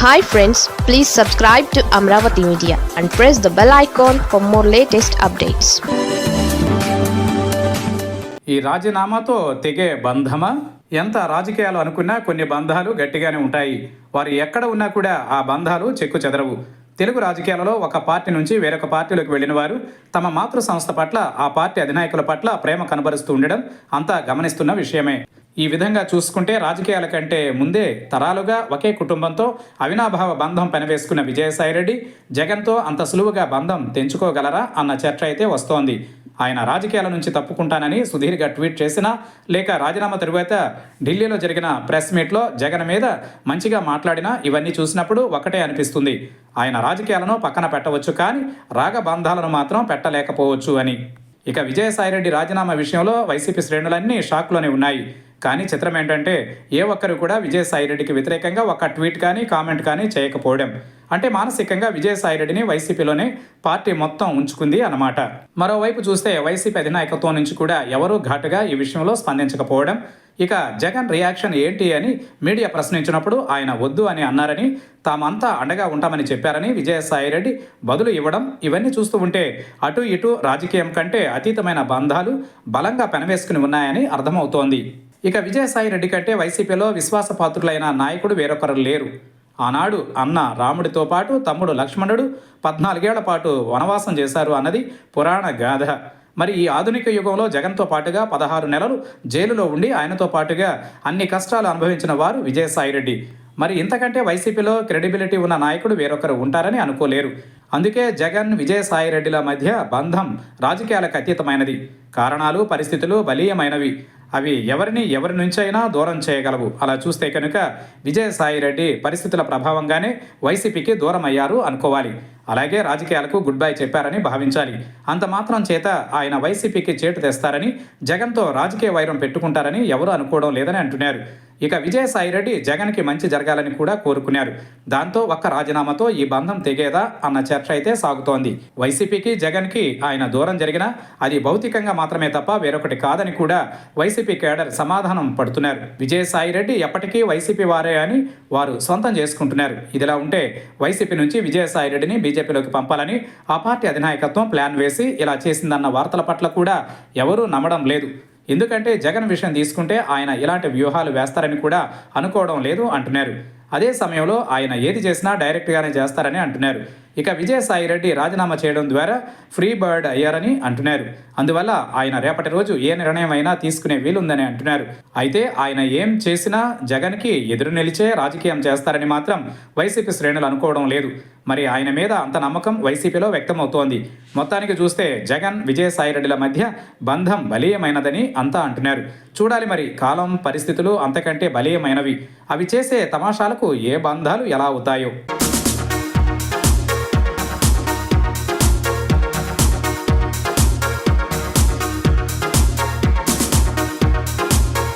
Hi friends please subscribe to Amaravati media and press the bell icon for more latest updates ఈ రాజీనామాతో తెగే బంధమా? ఎంత రాజకీయాలు అనుకున్నా కొన్ని బంధాలు గట్టిగానే ఉంటాయి. వారు ఎక్కడ ఉన్నా కూడా ఆ బంధాలు చెక్కు చెదరవు. తెలుగు రాజకీయాలలో ఒక పార్టీ నుంచి వేరొక పార్టీలోకి వెళ్ళిన వారు తమ మాతృ సంస్థ పట్ల ఆ పార్టీ అధినాయకుల పట్ల ప్రేమ కనబరుస్తూ ఉండడం అంతా గమనిస్తున్న విషయమే. ఈ విధంగా చూసుకుంటే రాజకీయాల కంటే ముందే తరాలుగా ఒకే కుటుంబంతో అవినాభావ బంధం పెనవేసుకున్న విజయసాయిరెడ్డి జగన్తో అంత సులువుగా బంధం తెంచుకోగలరా అన్న చర్చ అయితే వస్తోంది. ఆయన రాజకీయాల నుంచి తప్పుకుంటానని సుదీర్ఘ ట్వీట్ చేసినా లేక రాజీనామా తరువాత ఢిల్లీలో జరిగిన ప్రెస్ మీట్లో జగన్ మీద మంచిగా మాట్లాడినా ఇవన్నీ చూసినప్పుడు ఒకటే అనిపిస్తుంది. ఆయన రాజకీయాలను పక్కన పెట్టవచ్చు కానీ రాగబంధాలను మాత్రం పెట్టలేకపోవచ్చు అని. ఇక విజయసాయిరెడ్డి రాజీనామా విషయంలో వైసీపీ శ్రేణులన్నీ షాక్లోనే ఉన్నాయి. కానీ చిత్రం ఏంటంటే ఏ ఒక్కరు కూడా విజయసాయిరెడ్డికి వ్యతిరేకంగా ఒక ట్వీట్ కానీ కామెంట్ కానీ చేయకపోవడం. అంటే మానసికంగా విజయసాయిరెడ్డిని వైసీపీలోనే పార్టీ మొత్తం ఉంచుకుంది అన్నమాట. మరోవైపు చూస్తే వైసీపీ అధినాయకత్వం నుంచి కూడా ఎవరూ ఘాటుగా ఈ విషయంలో స్పందించకపోవడం. ఇక జగన్ రియాక్షన్ ఏంటి అని మీడియా ప్రశ్నించినప్పుడు ఆయన వద్దు అని అన్నారని తామంతా అండగా ఉంటామని చెప్పారని విజయసాయిరెడ్డి బదులు ఇవ్వడం. ఇవన్నీ చూస్తూ ఉంటే అటు ఇటు రాజకీయం కంటే అతీతమైన బంధాలు బలంగా పెనవేసుకుని ఉన్నాయని అర్థమవుతోంది. ఇక విజయసాయి రెడ్డి కంటే వైసీపీలో విశ్వాసపాత్రులైన నాయకుడు వేరొకరు లేరు. ఆనాడు అన్న రాముడితో పాటు తమ్ముడు లక్ష్మణుడు పద్నాలుగేళ్ళ పాటు వనవాసం చేశారు అన్నది పురాణ గాథ. మరి ఈ ఆధునిక యుగంలో జగన్తో పాటుగా పదహారు నెలలు జైలులో ఉండి ఆయనతో పాటుగా అన్ని కష్టాలు అనుభవించిన వారు విజయసాయిరెడ్డి మరి ఇంతకంటే వైసీపీలో క్రెడిబిలిటీ ఉన్న నాయకుడు వేరొకరు ఉంటారని అనుకోలేరు. అందుకే జగన్ విజయసాయిరెడ్డిల మధ్య బంధం రాజకీయాలకు అతీతమైనది. కారణాలు పరిస్థితులు బలీయమైనవి. అవి ఎవరిని ఎవరి నుంచైనా దూరం చేయగలవు. అలా చూస్తే కనుక విజయసాయిరెడ్డి పరిస్థితుల ప్రభావంగానే వైసీపీకి దూరం అయ్యారు అనుకోవాలి. అలాగే రాజకీయాలకు గుడ్ బై చెప్పారని భావించాలి. అంత మాత్రం చేత ఆయన వైసీపీకి చేటు తెస్తారని జగన్తో రాజకీయ వైరం పెట్టుకుంటారని ఎవరు అనుకోవడం లేదని అంటున్నారు. ఇక విజయసాయిరెడ్డి జగన్కి మంచి జరగాలని కూడా కోరుకున్నారు. దాంతో ఒక్క రాజీనామాతో ఈ బంధం తెగేదా అన్న చర్చ అయితే సాగుతోంది. వైసీపీకి జగన్కి ఆయన దూరం జరిగినా అది భౌతికంగా మాత్రమే తప్ప వేరొకటి కాదని కూడా వైసీపీ కేడర్ సమాధానం పడుతున్నారు. విజయసాయిరెడ్డి ఎప్పటికీ వైసీపీ వారే అని వారు సొంతం చేసుకుంటున్నారు. ఇదిలా ఉంటే వైసీపీ నుంచి విజయసాయిరెడ్డిని బీజేపీలోకి పంపాలని ఆ పార్టీ అధినాయకత్వం ప్లాన్ వేసి ఇలా చేసిందన్న వార్తల పట్ల కూడా ఎవరూ నమ్మడం లేదు. ఎందుకంటే జగన్ విషయం తీసుకుంటే ఆయన ఇలాంటి వ్యూహాలు వేస్తారని కూడా అనుకోవడం లేదు అంటున్నారు. అదే సమయంలో ఆయన ఏది చేసినా డైరెక్ట్గానే చేస్తారని అంటున్నారు. ఇక విజయసాయిరెడ్డి రాజీనామా చేయడం ద్వారా ఫ్రీ బర్డ్ అయ్యారని అంటున్నారు. అందువల్ల ఆయన రేపటి రోజు ఏ నిర్ణయం అయినా తీసుకునే వీలుందని అంటున్నారు. అయితే ఆయన ఏం చేసినా జగన్కి ఎదురు నిలిచే రాజకీయం చేస్తారని మాత్రం వైసీపీ శ్రేణులు అనుకోవడం లేదు. మరి ఆయన మీద అంత నమ్మకం వైసీపీలో వ్యక్తమవుతోంది. మొత్తానికి చూస్తే జగన్ విజయసాయిరెడ్డిల మధ్య బంధం బలీయమైనదని అంతా అంటున్నారు. చూడాలి మరి కాలం పరిస్థితులు అంతకంటే బలీయమైనవి. అవి చేసే తమాషాలకు ఏ బంధాలు ఎలా అవుతాయో.